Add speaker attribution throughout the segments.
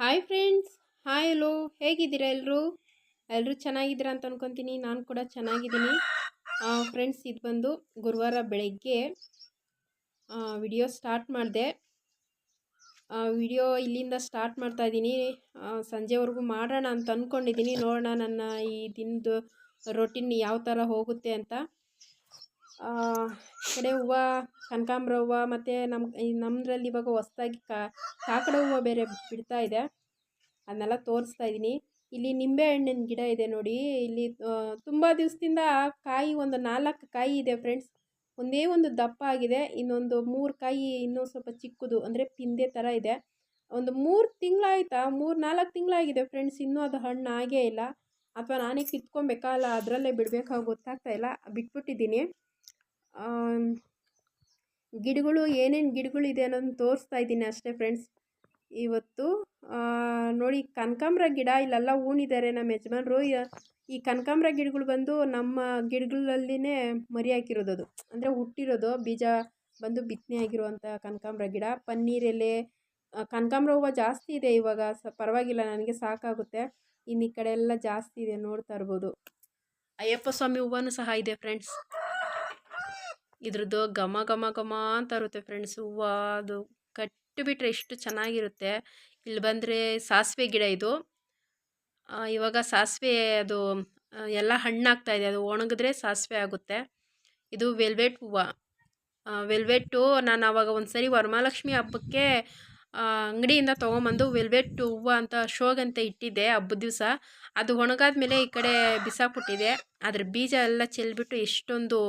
Speaker 1: Hi friends hi hello ಹೇಗಿದ್ದೀರಾ ಎಲ್ಲರೂ ಎಲ್ಲರೂ ಚೆನ್ನಾಗಿದ್ದೀರಾ ಅಂತ ಅನ್ಕೊತೀನಿ. ನಾನು ಕೂಡ ಚೆನ್ನಾಗಿದ್ದೀನಿ. ಫ್ರೆಂಡ್ಸ್ ಇದು ಬಂದು ಗುರುವಾರ ಬೆಳಗ್ಗೆ ವಿಡಿಯೋ ಸ್ಟಾರ್ಟ್ ಮಾಡಿದೆ. ವಿಡಿಯೋ ಇಲ್ಲಿಂದ ಸ್ಟಾರ್ಟ್ ಮಾಡ್ತಾ ಇದ್ದೀನಿ. ಸಂಜೆವರೆಗೂ ಮಾಡೋಣ ಅಂತ ಅಂದ್ಕೊಂಡಿದ್ದೀನಿ ನೋಡೋಣ ನನ್ನ ಈ ದಿನದ ರೊಟೀನ್ ಯಾವ ಥರ ಹೋಗುತ್ತೆ ಅಂತ. ಕಡೆ ಹೂವು, ಕನಕಾಂಬ್ರ ಹೂವು ಮತ್ತು ನಮ್ಮ ನಮ್ಮದ್ರಲ್ಲಿ ಇವಾಗ ಹೊಸ್ದಾಗಿ ಕಾಕಡ ಹೂವು ಬೇರೆ ಬಿಡ್ತಾ ಇದೆ. ಅದನ್ನೆಲ್ಲ ತೋರಿಸ್ತಾ ಇದ್ದೀನಿ. ಇಲ್ಲಿ ನಿಂಬೆ ಹಣ್ಣಿನ ಗಿಡ ಇದೆ ನೋಡಿ. ಇಲ್ಲಿ ತುಂಬ ದಿವಸದಿಂದ ಕಾಯಿ ಒಂದು ನಾಲ್ಕು ಕಾಯಿ ಇದೆ ಫ್ರೆಂಡ್ಸ್. ಒಂದೇ ಒಂದು ದಪ್ಪ ಆಗಿದೆ. ಇನ್ನೊಂದು ಮೂರು ಕಾಯಿ ಇನ್ನೂ ಸ್ವಲ್ಪ ಚಿಕ್ಕದು, ಅಂದರೆ ಪಿಂದೆ ಥರ ಇದೆ. ಒಂದು ಮೂರು ತಿಂಗಳಾಯ್ತಾ? ಮೂರು ನಾಲ್ಕು ತಿಂಗಳಾಗಿದೆ ಫ್ರೆಂಡ್ಸ್. ಇನ್ನೂ ಅದು ಹಣ್ಣು ಆಗೇ ಇಲ್ಲ. ಅಥವಾ ನಾನೇ ಕಿತ್ಕೊಬೇಕಾ? ಅಲ್ಲ, ಅದರಲ್ಲೇ ಬಿಡಬೇಕಾ ಗೊತ್ತಾಗ್ತಾ ಇಲ್ಲ. ಬಿಟ್ಬಿಟ್ಟಿದ್ದೀನಿ. ಗಿಡಗಳು, ಏನೇನು ಗಿಡಗಳಿದೆ ಅನ್ನೋದನ್ನ ತೋರಿಸ್ತಾ ಇದ್ದೀನಿ ಅಷ್ಟೇ ಫ್ರೆಂಡ್ಸ್ ಇವತ್ತು ನೋಡಿ ಕನಕಾಂಬ್ರ ಗಿಡ, ಇಲ್ಲೆಲ್ಲ ಹೂಣಿದ್ದಾರೆ ನಮ್ಮ ಯಜಮಾನರು. ಈ ಕನಕಾಂಬ್ರ ಗಿಡಗಳು ಬಂದು ನಮ್ಮ ಗಿಡಗಳಲ್ಲಿನೇ ಮರಿ ಹಾಕಿರೋದು ಅದು. ಅಂದರೆ ಹುಟ್ಟಿರೋದು, ಬೀಜ ಬಂದು ಬಿತ್ತನೆ ಆಗಿರುವಂಥ ಕನಕಾಂಬ್ರ ಗಿಡ. ಪನ್ನೀರ್ ಎಲೆ ಕನಕಾಂಬ್ರ ಹೂವು ಜಾಸ್ತಿ ಇದೆ ಇವಾಗ. ಸ, ಪರವಾಗಿಲ್ಲ, ನನಗೆ ಸಾಕಾಗುತ್ತೆ. ಇನ್ನು ಈ ಕಡೆ ಎಲ್ಲ ಜಾಸ್ತಿ ಇದೆ, ನೋಡ್ತಾ ಇರ್ಬೋದು. ಅಯ್ಯಪ್ಪ ಸ್ವಾಮಿ ಹೂವನೂ ಸಹ ಇದೆ ಫ್ರೆಂಡ್ಸ್ ಇದ್ರದ್ದು ಘಮ ಘಮ ಘಮ ಅಂತ ಇರುತ್ತೆ ಫ್ರೆಂಡ್ಸ್ ಹೂವು ಅದು ಕಟ್ಟಿಬಿಟ್ರೆ ಎಷ್ಟು ಚೆನ್ನಾಗಿರುತ್ತೆ. ಇಲ್ಲಿ ಬಂದರೆ ಸಾಸಿವೆ ಗಿಡ ಇದು. ಇವಾಗ ಸಾಸಿವೆ ಅದು ಎಲ್ಲ ಹಣ್ಣಾಗ್ತಾ ಇದೆ. ಅದು ಒಣಗಿದ್ರೆ ಸಾಸಿವೆ ಆಗುತ್ತೆ. ಇದು ವೆಲ್ವೆಟ್ ಹೂವು. ವೆಲ್ವೆಟ್ಟು ನಾನು ಆವಾಗ ಒಂದು ಸರಿ ವರಮಹಾಲಕ್ಷ್ಮಿ ಹಬ್ಬಕ್ಕೆ ಅಂಗಡಿಯಿಂದ ತೊಗೊಂಬಂದು ವೆಲ್ವೆಟ್ ಹೂವು ಅಂತ ಶೋಗಂತ ಇಟ್ಟಿದ್ದೆ ಹಬ್ಬದ ದಿವಸ. ಅದು ಒಣಗಾದ ಮೇಲೆ ಈ ಕಡೆ ಬಿಸಾಕ್ಬಿಟ್ಟಿದೆ. ಅದ್ರ ಬೀಜ ಎಲ್ಲ ಚೆಲ್ಬಿಟ್ಟು ಎಷ್ಟೊಂದು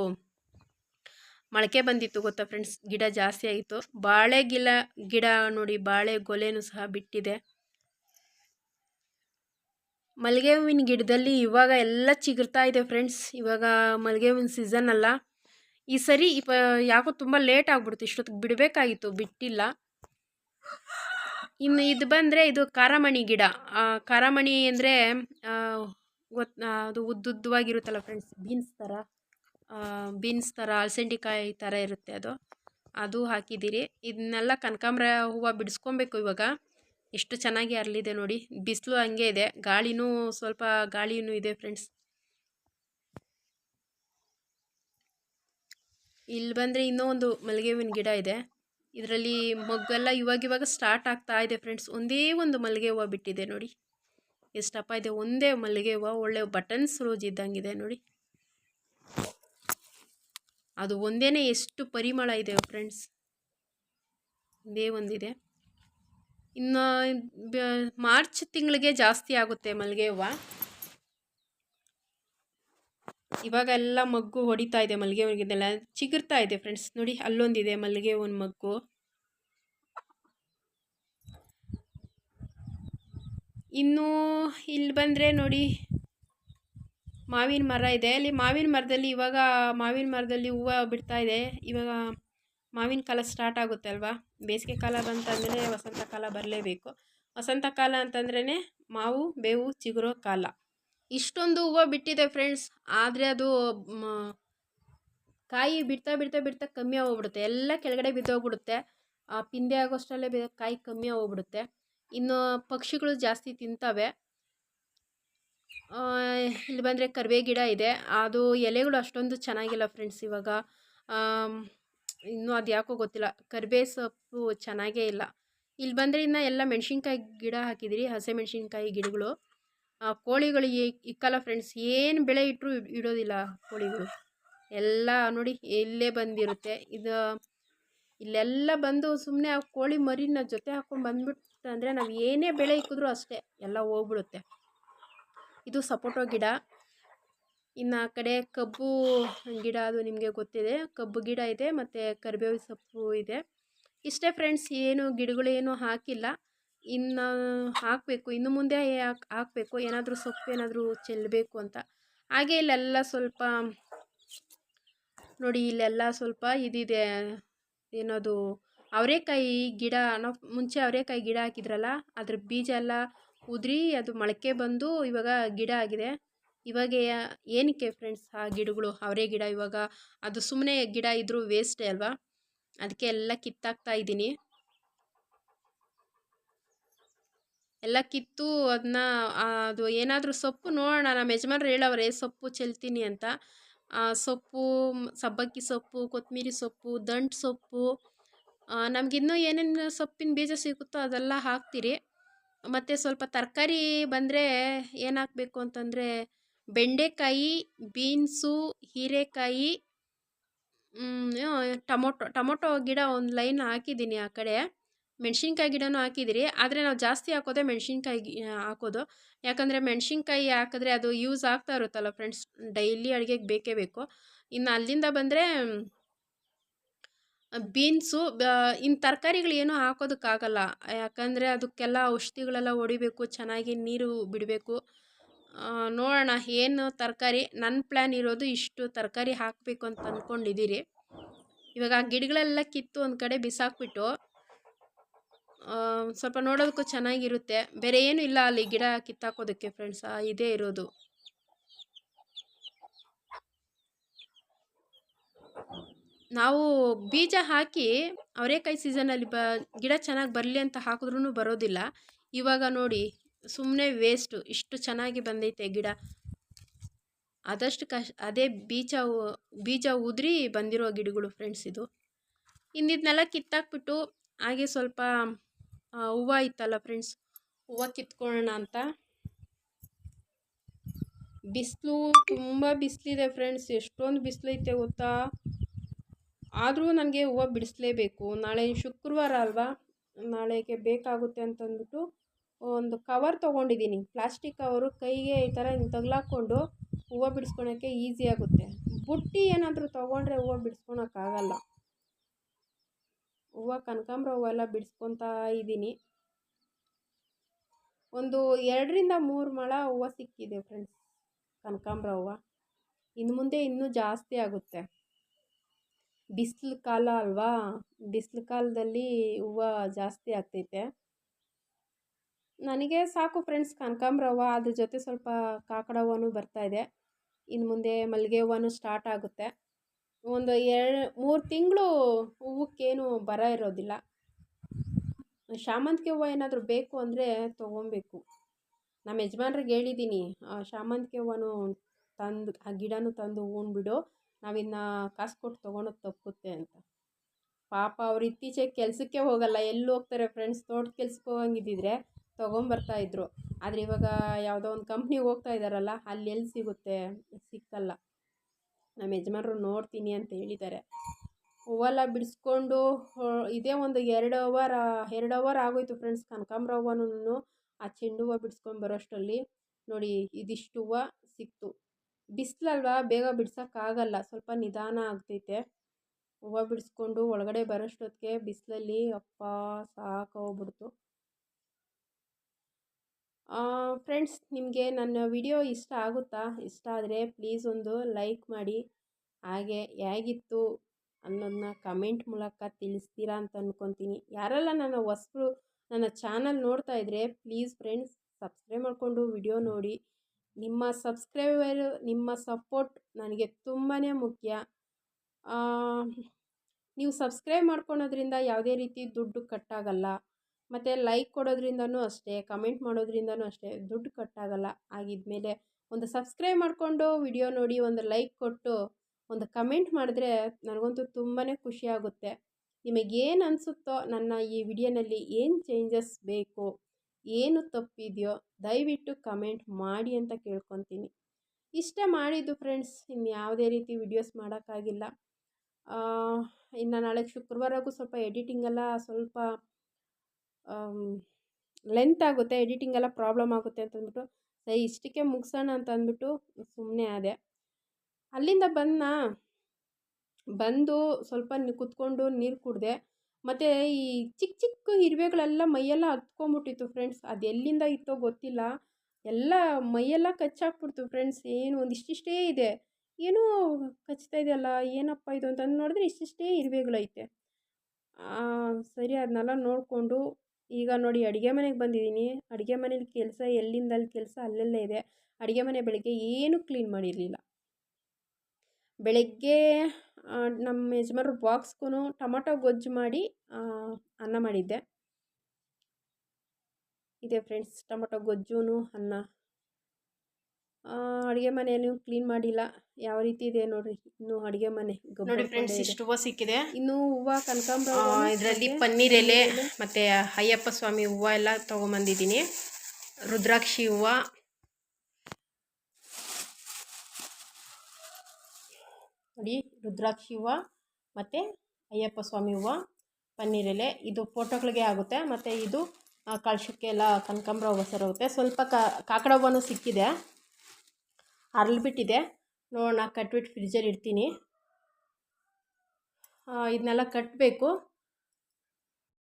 Speaker 1: ಮೊಳಕೆ ಬಂದಿತ್ತು ಗೊತ್ತಾ ಫ್ರೆಂಡ್ಸ್ ಗಿಡ ಜಾಸ್ತಿ ಆಗಿತ್ತು. ಬಾಳೆ ಗಿಲ, ಗಿಡ ನೋಡಿ ಬಾಳೆ ಗೊಲೆನೂ ಸಹ ಬಿಟ್ಟಿದೆ. ಮಲ್ಲಿಗೆ ಹೂವಿನ ಗಿಡದಲ್ಲಿ ಇವಾಗ ಎಲ್ಲ ಚಿಗುರ್ತಾ ಇದೆ ಫ್ರೆಂಡ್ಸ್ ಇವಾಗ ಮಲ್ಲಿಗೆ ಹೂವಿನ ಸೀಸನ್ ಅಲ್ಲ. ಈ ಸರಿ ಇಪ, ಯಾಕೋ ತುಂಬ ಲೇಟ್ ಆಗ್ಬಿಡ್ತು. ಇಷ್ಟೊತ್ತಿಗೆ ಬಿಡಬೇಕಾಗಿತ್ತು, ಬಿಟ್ಟಿಲ್ಲ. ಇನ್ನು ಇದು ಬಂದರೆ ಇದು ಕಾರಮಣಿ ಗಿಡ. ಕಾರಮಣಿ ಅಂದರೆ ಗೊತ್ತು ಅದು ಉದ್ದುದ್ದವಾಗಿರುತ್ತಲ್ಲ ಫ್ರೆಂಡ್ಸ್ ಬೀನ್ಸ್ ಥರ ಬೀನ್ಸ್ ಥರ ಅಲಸಂಡಿಕಾಯಿ ಥರ ಇರುತ್ತೆ ಅದು. ಅದು ಹಾಕಿದ್ದೀರಿ. ಇದನ್ನೆಲ್ಲ ಕನಕಾಂಬ್ರ ಹೂವು ಬಿಡಿಸ್ಕೊಬೇಕು ಇವಾಗ. ಎಷ್ಟು ಚೆನ್ನಾಗಿ ಅರಳಿದೆ ನೋಡಿ. ಬಿಸಿಲು ಹಂಗೆ ಇದೆ. ಗಾಳಿನೂ ಸ್ವಲ್ಪ ಗಾಳಿನೂ ಇದೆ ಫ್ರೆಂಡ್ಸ್. ಇಲ್ಲಿ ಬಂದರೆ ಇನ್ನೂ ಒಂದು ಮಲ್ಲಿಗೆ ಹೂವಿನ ಗಿಡ ಇದೆ. ಇದರಲ್ಲಿ ಮೊಗ್ಗೆಲ್ಲ ಇವಾಗ ಇವಾಗ ಸ್ಟಾರ್ಟ್ ಆಗ್ತಾ ಇದೆ ಫ್ರೆಂಡ್ಸ್. ಒಂದೇ ಒಂದು ಮಲ್ಲಿಗೆ ಹೂವು ಬಿಟ್ಟಿದೆ ನೋಡಿ. ಎಷ್ಟಪ್ಪ, ಇದೆ ಒಂದೇ ಮಲ್ಲಿಗೆ ಹೂವು. ಒಳ್ಳೆ ಬಟನ್ಸ್ ರೋಜ್ ಇದ್ದಂಗಿದೆ ನೋಡಿ. ಅದು ಒಂದೇ ಎಷ್ಟು ಪರಿಮಳ ಇದೆ ಫ್ರೆಂಡ್ಸ್ ಒಂದೇ ಒಂದಿದೆ. ಇನ್ನು ಮಾರ್ಚ್ ತಿಂಗಳಿಗೆ ಜಾಸ್ತಿ ಆಗುತ್ತೆ ಮಲ್ಲಿಗೆ ಹೂವು ಇವಾಗ ಎಲ್ಲ ಮಗ್ಗು ಹೊಡಿತಾ ಇದೆ ಮಲ್ಲಿಗೆ ಹೂವಿಗೆಲ್ಲ ಚಿಗುರ್ತಾ ಇದೆ ಫ್ರೆಂಡ್ಸ್ ನೋಡಿ, ಅಲ್ಲೊಂದಿದೆ ಮಲ್ಲಿಗೆ ಹೂವಿನ ಮಗ್ಗು. ಇನ್ನು ಇಲ್ಲಿ ಬಂದರೆ ನೋಡಿ ಮಾವಿನ ಮರ ಇದೆ. ಅಲ್ಲಿ ಮಾವಿನ ಮರದಲ್ಲಿ ಇವಾಗ, ಮಾವಿನ ಮರದಲ್ಲಿ ಹೂವು ಬಿಡ್ತಾ ಇದೆ. ಇವಾಗ ಮಾವಿನ ಕಾಲ ಸ್ಟಾರ್ಟ್ ಆಗುತ್ತೆ ಅಲ್ವಾ? ಬೇಸಿಗೆ ಕಾಲ ಬಂತಂದರೆ ವಸಂತ ಕಾಲ ಬರಲೇಬೇಕು. ವಸಂತ ಕಾಲ ಅಂತಂದ್ರೇ ಮಾವು, ಬೇವು, ಚಿಗುರೋ, ಕಾಲ. ಇಷ್ಟೊಂದು ಹೂವು ಬಿಟ್ಟಿದೆ ಫ್ರೆಂಡ್ಸ್ ಆದರೆ ಅದು ಕಾಯಿ ಬಿಡ್ತಾ ಬಿಡ್ತಾ ಬಿಡ್ತಾ ಕಮ್ಮಿ ಆಗೋಗ್ಬಿಡುತ್ತೆ ಎಲ್ಲ ಕೆಳಗಡೆ ಬಿದ್ದೋಗ್ಬಿಡುತ್ತೆ. ಆ ಪಿಂದೆ ಆಗೋಷ್ಟರಲ್ಲೇ ಕಾಯಿ ಕಮ್ಮಿ ಆಗೋಗ್ಬಿಡುತ್ತೆ ಇನ್ನು ಪಕ್ಷಿಗಳು ಜಾಸ್ತಿ ತಿಂತವೆ. ಇಲ್ಲಿ ಬಂದರೆ ಕರಿಬೇ ಗಿಡ ಇದೆ. ಅದು ಎಲೆಗಳು ಅಷ್ಟೊಂದು ಚೆನ್ನಾಗಿಲ್ಲ ಫ್ರೆಂಡ್ಸ್ ಇವಾಗ. ಇನ್ನೂ ಅದು ಯಾಕೋ ಗೊತ್ತಿಲ್ಲ. ಕರಿಬೇ ಸೊಪ್ಪು ಚೆನ್ನಾಗೇ ಇಲ್ಲ. ಇಲ್ಲಿ ಬಂದರೆ ಇನ್ನು ಎಲ್ಲ ಮೆಣಸಿನ್ಕಾಯಿ ಗಿಡ ಹಾಕಿದಿರಿ, ಹಸಿ ಮೆಣಸಿನ್ಕಾಯಿ ಗಿಡಗಳು. ಕೋಳಿಗಳು ಇಕ್ಕಲ್ಲ ಫ್ರೆಂಡ್ಸ್ ಏನು ಬೆಳೆ ಇಟ್ಟರು ಇಡೋದಿಲ್ಲ ಕೋಳಿಗಳು. ಎಲ್ಲ ನೋಡಿ ಇಲ್ಲೇ ಬಂದಿರುತ್ತೆ. ಇದು ಇಲ್ಲೆಲ್ಲ ಬಂದು ಸುಮ್ಮನೆ ಆ ಕೋಳಿ ಮರಿನ ಜೊತೆ ಹಾಕೊಂಡು ಬಂದ್ಬಿಟ್ಟು ಅಂದರೆ ನಾವು ಏನೇ ಬೆಳೆ ಇಕ್ಕಿದ್ರೂ ಅಷ್ಟೇ ಎಲ್ಲ ಹೋಗ್ಬಿಡುತ್ತೆ. ಇದು ಸಪೋಟೊ ಗಿಡ. ಇನ್ನು ಆ ಕಡೆ ಕಬ್ಬು ಗಿಡ ಅದು ನಿಮಗೆ ಗೊತ್ತಿದೆ. ಕಬ್ಬು ಗಿಡ ಇದೆ ಮತ್ತು ಕರಿಬೇವು ಸೊಪ್ಪು ಇದೆ. ಇಷ್ಟೇ ಫ್ರೆಂಡ್ಸ್ ಏನು ಗಿಡಗಳೇನು ಹಾಕಿಲ್ಲ. ಇನ್ನು ಹಾಕಬೇಕು. ಇನ್ನು ಮುಂದೆ ಹಾಕ್ ಹಾಕಬೇಕು? ಏನಾದರೂ ಸೊಪ್ಪು ಏನಾದರೂ ಚೆಲ್ಲಬೇಕು ಅಂತ. ಹಾಗೆ ಇಲ್ಲೆಲ್ಲ ಸ್ವಲ್ಪ ನೋಡಿ ಇಲ್ಲೆಲ್ಲ ಸ್ವಲ್ಪ ಇದಿದೆ. ಏನದು? ಅವರೆಕಾಯಿ ಗಿಡ, ನಾವು ಮುಂಚೆ ಅವರೆಕಾಯಿ ಗಿಡ ಹಾಕಿದ್ರಲ್ಲ, ಅದ್ರ ಬೀಜ ಎಲ್ಲ ಉದುರಿ, ಅದು ಮೊಳಕೆ ಬಂದು ಇವಾಗ ಗಿಡ ಆಗಿದೆ. ಇವಾಗ ಏನಕ್ಕೆ ಫ್ರೆಂಡ್ಸ್ ಆ ಗಿಡಗಳು? ಅವರೆ ಗಿಡ ಇವಾಗ. ಅದು ಸುಮ್ಮನೆ ಗಿಡ ಇದ್ದರೂ ವೇಸ್ಟೇ ಅಲ್ವಾ? ಅದಕ್ಕೆ ಎಲ್ಲ ಕಿತ್ತಾಕ್ತಾ ಇದ್ದೀನಿ. ಎಲ್ಲ ಕಿತ್ತು ಅದನ್ನ ಅದು ಏನಾದರೂ ಸೊಪ್ಪು ನೋಡೋಣ. ನಮ್ಮ ಯಜಮಾನ್ರು ಹೇಳವ್ರೆ, ಸೊಪ್ಪು ಚೆಲ್ತೀನಿ ಅಂತ. ಸೊಪ್ಪು, ಸಬ್ಬಕ್ಕಿ ಸೊಪ್ಪು ಕೊತ್ತಂಬರಿ ಸೊಪ್ಪು, ದಂಟು ಸೊಪ್ಪು ನಮಗಿನ್ನೂ ಏನೇನು ಸೊಪ್ಪಿನ ಬೀಜ ಸಿಗುತ್ತೋ ಅದೆಲ್ಲ ಹಾಕ್ತೀರಿ. ಮತ್ತು ಸ್ವಲ್ಪ ತರಕಾರಿ ಬಂದರೆ ಏನು ಹಾಕಬೇಕು ಅಂತಂದರೆ ಬೆಂಡೆಕಾಯಿ, ಬೀನ್ಸು, ಹೀರೆಕಾಯಿ ಟಮೊಟೊ, ಟೊಮೊಟೊ ಗಿಡ ಒಂದು ಲೈನ್ ಹಾಕಿದ್ದೀನಿ ಆ ಕಡೆ. ಮೆಣಸಿನ್ಕಾಯಿ ಗಿಡನೂ ಹಾಕಿದಿರಿ ಆದರೆ ನಾವು ಜಾಸ್ತಿ ಹಾಕೋದೇ ಮೆಣಸಿನ್ಕಾಯಿ ಹಾಕೋದು. ಯಾಕಂದರೆ ಮೆಣಸಿನ್ಕಾಯಿ ಹಾಕಿದ್ರೆ ಅದು ಯೂಸ್ ಆಗ್ತಾ ಇರುತ್ತಲ್ಲ ಫ್ರೆಂಡ್ಸ್ ಡೈಲಿ ಅಡುಗೆಗೆ ಬೇಕೇ ಬೇಕು. ಇನ್ನು ಅಲ್ಲಿಂದ ಬಂದರೆ ಬೀನ್ಸು ಇನ್ನು ತರಕಾರಿಗಳೇನು ಹಾಕೋದಕ್ಕಾಗಲ್ಲ. ಯಾಕಂದರೆ ಅದಕ್ಕೆಲ್ಲ ಔಷಧಿಗಳೆಲ್ಲ ಹೊಡಿಬೇಕು, ಚೆನ್ನಾಗಿ ನೀರು ಬಿಡಬೇಕು. ನೋಡೋಣ ಏನು ತರಕಾರಿ ನನ್ನ ಪ್ಲ್ಯಾನ್ ಇರೋದು ಇಷ್ಟು ತರಕಾರಿ ಹಾಕಬೇಕು ಅಂತ ಅಂದ್ಕೊಂಡಿದ್ದೀರಿ ಇವಾಗ ಆ ಗಿಡಗಳೆಲ್ಲ ಕಿತ್ತು ಒಂದು ಕಡೆ ಬಿಸಾಕ್ಬಿಟ್ಟು ಸ್ವಲ್ಪ ನೋಡೋದಕ್ಕೂ ಚೆನ್ನಾಗಿರುತ್ತೆ. ಬೇರೆ ಏನೂ ಇಲ್ಲ ಅಲ್ಲಿ ಗಿಡ ಕಿತ್ತಾಕೋದಕ್ಕೆ ಫ್ರೆಂಡ್ಸ್ ಇದೇ ಇರೋದು. ನಾವು ಬೀಜ ಹಾಕಿ ಅವರೇಕಾಯಿ ಸೀಸನಲ್ಲಿ ಬ, ಗಿಡ ಚೆನ್ನಾಗಿ ಬರಲಿ ಅಂತ ಹಾಕಿದ್ರೂ ಬರೋದಿಲ್ಲ. ಇವಾಗ ನೋಡಿ ಸುಮ್ಮನೆ ವೇಸ್ಟು ಇಷ್ಟು ಚೆನ್ನಾಗಿ ಬಂದೈತೆ ಗಿಡ. ಆದಷ್ಟು ಕಷ್ಟ ಅದೇ ಬೀಜ ಬೀಜ ಉದುರಿ ಬಂದಿರೋ ಗಿಡಗಳು ಫ್ರೆಂಡ್ಸ್ ಇದು. ಇನ್ನಿದ್ನೆಲ್ಲ ಕಿತ್ತಾಕ್ಬಿಟ್ಟು ಹಾಗೆ ಸ್ವಲ್ಪ ಹೂವು ಇತ್ತಲ್ಲ ಫ್ರೆಂಡ್ಸ್ ಹೂವು ಕಿತ್ಕೊಳ್ಳೋಣ ಅಂತ. ಬಿಸಿಲು, ತುಂಬ ಬಿಸಿಲಿದೆ ಫ್ರೆಂಡ್ಸ್ ಎಷ್ಟೊಂದು ಬಿಸಿಲೈತೆ ಗೊತ್ತಾ? ಆದರೂ ನನಗೆ ಹೂವು ಬಿಡಿಸ್ಲೇಬೇಕು. ನಾಳೆ ಶುಕ್ರವಾರ ಅಲ್ವಾ? ನಾಳೆಗೆ ಬೇಕಾಗುತ್ತೆ ಅಂತಂದ್ಬಿಟ್ಟು ಒಂದು ಕವರ್ ತೊಗೊಂಡಿದ್ದೀನಿ. ಪ್ಲಾಸ್ಟಿಕ್ ಕವರು ಕೈಗೆ ಈ ಥರ ತಗ್ಲಾಕ್ಕೊಂಡು ಹೂವು ಬಿಡಿಸ್ಕೊಳಕ್ಕೆ ಈಸಿ ಆಗುತ್ತೆ. ಬುಟ್ಟಿ ಏನಾದರೂ ತೊಗೊಂಡ್ರೆ ಹೂವು ಬಿಡಿಸ್ಕೊಳಕ್ಕಾಗಲ್ಲ. ಹೂವು, ಕನಕಾಂಬ್ರ ಹೂವೆಲ್ಲ ಬಿಡಿಸ್ಕೊತಾ ಇದ್ದೀನಿ. ಒಂದು ಎರಡರಿಂದ ಮೂರು ಮೊಳ ಹೂವು ಸಿಕ್ಕಿದೆ ಫ್ರೆಂಡ್ಸ್ ಕನಕಾಂಬ್ರ ಹೂವು. ಇನ್ನು ಮುಂದೆ ಇನ್ನೂ ಜಾಸ್ತಿ ಆಗುತ್ತೆ. ಬಿಸಿಲು ಕಾಲ ಅಲ್ವಾ? ಬಿಸಿಲು ಕಾಲದಲ್ಲಿ ಹೂವು ಜಾಸ್ತಿ ಆಗ್ತೈತೆ. ನನಗೆ ಸಾಕು ಫ್ರೆಂಡ್ಸ್ ಕನಕಾಂಬ್ರ ಹೂವು, ಅದ್ರ ಜೊತೆ ಸ್ವಲ್ಪ ಕಾಕಡ ಹೂವನೂ ಬರ್ತಾಯಿದೆ ಇನ್ನು ಮುಂದೆ ಮಲ್ಲಿಗೆ ಹೂವನೂ ಸ್ಟಾರ್ಟ್ ಆಗುತ್ತೆ. ಒಂದು ಎರಡು, ಮೂರು ತಿಂಗಳು ಹೂವಕ್ಕೇನು ಬರ ಇರೋದಿಲ್ಲ. ಶಾಮಂತಿಗೆ ಹೂವು ಏನಾದರೂ ಬೇಕು ಅಂದರೆ ತೊಗೊಬೇಕು. ನಮ್ಮ ಯಜಮಾನ್ರಿಗೆ ಹೇಳಿದ್ದೀನಿ ಶಾಮಂತಿಗೆ ಹೂವನೂ ತಂದು, ಆ ಗಿಡನೂ ತಂದು ಹೂಣ್ಬಿಡು. ನಾವಿನ್ನು ಕಾಸು ಕೊಟ್ಟು ತೊಗೊಳೋದು ತಪ್ಪುತ್ತೆ ಅಂತ. ಪಾಪ ಅವ್ರು ಇತ್ತೀಚೆಗೆ ಕೆಲಸಕ್ಕೆ ಹೋಗಲ್ಲ, ಎಲ್ಲಿ ಹೋಗ್ತಾರೆ ಫ್ರೆಂಡ್ಸ್ ತೋಟದ ಕೆಲ್ಸಕ್ಕೆ ಹೋಗಂಗಿದ್ದಿದ್ರೆ ತೊಗೊಂಬರ್ತಾಯಿದ್ರು ಆದರೆ ಇವಾಗ ಯಾವುದೋ ಒಂದು ಕಂಪ್ನಿಗೆ ಹೋಗ್ತಾ ಇದ್ದಾರಲ್ಲ ಅಲ್ಲಿ ಎಲ್ಲಿ ಸಿಗುತ್ತೆ? ಸಿಕ್ಕಲ್ಲ. ನಮ್ಮ ಯಜಮಾನ್ರು ನೋಡ್ತೀನಿ ಅಂತ ಹೇಳಿದ್ದಾರೆ. ಹೂವೆಲ್ಲ ಬಿಡಿಸ್ಕೊಂಡು ಇದೇ ಒಂದು ಎರಡು ಅವರ್ ಎರಡು ಅವರ್ ಆಗೋಯ್ತು ಫ್ರೆಂಡ್ಸ್ ಕನಕಾಂಬ್ರ ಹೂವನೂ ಆ ಚೆಂಡು ಹೂವು ಬಿಡಿಸ್ಕೊಂಡು ಬರೋಷ್ಟರಲ್ಲಿ ನೋಡಿ ಇದಿಷ್ಟು ಹೂವು ಸಿಕ್ತು. ಬಿಸಿಲಲ್ವಾ? ಬೇಗ ಬಿಡ್ಸೋಕ್ಕಾಗಲ್ಲ. ಸ್ವಲ್ಪ ನಿಧಾನ ಆಗ್ತೈತೆ. ಹೂವು ಬಿಡಿಸ್ಕೊಂಡು ಒಳಗಡೆ ಬರೋಷ್ಟೊತ್ತಿಗೆ ಬಿಸಿಲಲ್ಲಿ ಅಪ್ಪ ಸಾಕೋಗ್ಬಿಡ್ತು ಫ್ರೆಂಡ್ಸ್, ನಿಮಗೆ ನನ್ನ ವಿಡಿಯೋ ಇಷ್ಟ ಆಗುತ್ತಾ? ಇಷ್ಟ ಆದರೆ ಪ್ಲೀಸ್ ಒಂದು ಲೈಕ್ ಮಾಡಿ. ಹಾಗೆ ಹೇಗಿತ್ತು ಅನ್ನೋದನ್ನ ಕಮೆಂಟ್ ಮೂಲಕ ತಿಳಿಸ್ತೀರಾ ಅಂತ ಅಂದ್ಕೊತೀನಿ ಯಾರೆಲ್ಲ ನನ್ನ ಹೊಸಬ್ರು ನನ್ನ ಚಾನಲ್ ನೋಡ್ತಾ ಇದ್ದರೆ ಪ್ಲೀಸ್ ಫ್ರೆಂಡ್ಸ್, ಸಬ್ಸ್ಕ್ರೈಬ್ ಮಾಡಿಕೊಂಡು ವಿಡಿಯೋ ನೋಡಿ. ನಿಮ್ಮ ಸಬ್ಸ್ಕ್ರೈಬರ್, ನಿಮ್ಮ ಸಪೋರ್ಟ್ ನನಗೆ ತುಂಬಾ ಮುಖ್ಯ. ನೀವು ಸಬ್ಸ್ಕ್ರೈಬ್ ಮಾಡ್ಕೊಳೋದ್ರಿಂದ ಯಾವುದೇ ರೀತಿ ದುಡ್ಡು ಕಟ್ಟಾಗಲ್ಲ. ಮತ್ತು ಲೈಕ್ ಕೊಡೋದ್ರಿಂದನೂ ಅಷ್ಟೇ, ಕಮೆಂಟ್ ಮಾಡೋದ್ರಿಂದನೂ ಅಷ್ಟೇ ದುಡ್ಡು ಕಟ್ಟಾಗಲ್ಲ. ಆಗಿದ್ಮೇಲೆ ಒಂದು ಸಬ್ಸ್ಕ್ರೈಬ್ ಮಾಡಿಕೊಂಡು ವಿಡಿಯೋ ನೋಡಿ, ಒಂದು ಲೈಕ್ ಕೊಟ್ಟು, ಒಂದು ಕಮೆಂಟ್ ಮಾಡಿದ್ರೆ ನನಗಂತೂ ತುಂಬಾ ಖುಷಿ ಆಗುತ್ತೆ. ನಿಮಗೇನು ಅನಿಸುತ್ತೋ, ನನ್ನ ಈ ವಿಡಿಯೋನಲ್ಲಿ ಏನು ಚೇಂಜಸ್ ಬೇಕು? ಏನು ತಪ್ಪಿದೆಯೋ ದಯವಿಟ್ಟು ಕಮೆಂಟ್ ಮಾಡಿ ಅಂತ ಕೇಳ್ಕೊತೀನಿ. ಇಷ್ಟ ಮಾಡಿದ್ದು ಫ್ರೆಂಡ್ಸ್ ಇನ್ನು ಯಾವುದೇ ರೀತಿ ವಿಡಿಯೋಸ್ ಮಾಡೋಕ್ಕಾಗಿಲ್ಲ. ಇನ್ನು ನಾಳೆ ಶುಕ್ರವಾರಕ್ಕೂ ಸ್ವಲ್ಪ ಎಡಿಟಿಂಗ್ ಎಲ್ಲ ಸ್ವಲ್ಪ ಲೆಂತ್ ಆಗುತ್ತೆ ಎಡಿಟಿಂಗೆಲ್ಲ ಪ್ರಾಬ್ಲಮ್ ಆಗುತ್ತೆ ಅಂತಂದ್ಬಿಟ್ಟು ಸರಿ ಇಷ್ಟಕ್ಕೆ ಮುಗಿಸೋಣ ಅಂತ ಅಂದ್ಬಿಟ್ಟು ಸುಮ್ಮನೆ ಆದೆ. ಅಲ್ಲಿಂದ ಬಂದ ಬಂದು ಸ್ವಲ್ಪ ಕುತ್ಕೊಂಡು ನೀರು ಕುಡಿದೆ. ಮತ್ತು ಈ ಚಿಕ್ಕ ಚಿಕ್ಕ ಇರುವೆಗಳೆಲ್ಲ ಮೈಯೆಲ್ಲ ಹತ್ಕೊಂಬಿಟ್ಟಿತ್ತು ಫ್ರೆಂಡ್ಸ್. ಅದು ಎಲ್ಲಿಂದ ಇತ್ತೋ ಗೊತ್ತಿಲ್ಲ. ಎಲ್ಲ ಮೈಯೆಲ್ಲ ಕಚ್ಚಾಕ್ಬಿಡ್ತು ಫ್ರೆಂಡ್ಸ್. ಏನು ಒಂದಿಷ್ಟಿಷ್ಟೇ ಇದೆ. ಏನೂ ಕಚ್ತಾ ಇದೆಯಲ್ಲ, ಏನಪ್ಪ ಇದು ಅಂತಂದು ನೋಡಿದ್ರೆ ಇಷ್ಟಿಷ್ಟೇ ಇರುವೆಗಳೈತೆ ಸರಿ ಅದನ್ನೆಲ್ಲ ನೋಡಿಕೊಂಡು ಈಗ ನೋಡಿ, ಅಡುಗೆ ಮನೆಗೆ ಬಂದಿದ್ದೀನಿ. ಅಡುಗೆ ಮನೇಲಿ ಕೆಲಸ ಎಲ್ಲಿಂದ ಅಲ್ಲಿ ಕೆಲಸ ಅಲ್ಲೆಲ್ಲೇ ಇದೆ. ಅಡುಗೆ ಮನೆ ಬೆಳಗ್ಗೆ ಏನೂ ಕ್ಲೀನ್ ಮಾಡಿರಲಿಲ್ಲ. ಬೆಳಗ್ಗೆ ನಮ್ಮ ಯಜಮಾನ್ರ ಬಾಕ್ಸ್ಗೂ ಟೊಮೊಟೊ ಗೊಜ್ಜು ಮಾಡಿ ಅನ್ನ ಮಾಡಿದ್ದೆ. ಇದೆ ಫ್ರೆಂಡ್ಸ್ ಟೊಮೊಟೊ ಗೊಜ್ಜು ಅನ್ನ. ಅಡುಗೆ ಮನೆಯನ್ನು ಕ್ಲೀನ್ ಮಾಡಿಲ್ಲ. ಯಾವ ರೀತಿ ಇದೆ ನೋಡ್ರಿ ಇನ್ನು ಅಡುಗೆ ಮನೆ
Speaker 2: ನೋಡಿ ಫ್ರೆಂಡ್ಸ್ ಇಷ್ಟು ಹೂವು ಸಿಕ್ಕಿದೆ.
Speaker 1: ಇನ್ನು ಹೂವು ಕನಕಾಂಬ್ರ
Speaker 2: ಇದರಲ್ಲಿ ಪನ್ನೀರ್ ಎಲೆ. ಮತ್ತು ಅಯ್ಯಪ್ಪ ಸ್ವಾಮಿ ಹೂವು ಎಲ್ಲ ತೊಗೊಂಬಂದಿದ್ದೀನಿ. ರುದ್ರಾಕ್ಷಿ ಹೂವು ನೋಡಿ ರುದ್ರಾಕ್ಷಿ ಹೂವು ಮತ್ತು ಅಯ್ಯಪ್ಪ ಸ್ವಾಮಿ ಹೂವು. ಪನ್ನೀರೆಲೆ ಇದು ಫೋಟೋಗಳಿಗೆ ಆಗುತ್ತೆ. ಮತ್ತು ಇದು ಆ, ಕಳಶಕ್ಕೆ ಎಲ್ಲ ಕನಕಾಂಬ್ರ ಹೂವು ಸರೋಗುತ್ತೆ ಸ್ವಲ್ಪ ಕಾಕಡ ಹೂವನೂ ಸಿಕ್ಕಿದೆ. ಅರಳ್ಬಿಟ್ಟಿದೆ ನೋಡೋಣ ಕಟ್ಬಿಟ್ಟು ಫ್ರಿಜ್ಜಲ್ಲಿ ಇಡ್ತೀನಿ. ಇದನ್ನೆಲ್ಲ ಕಟ್ಟಬೇಕು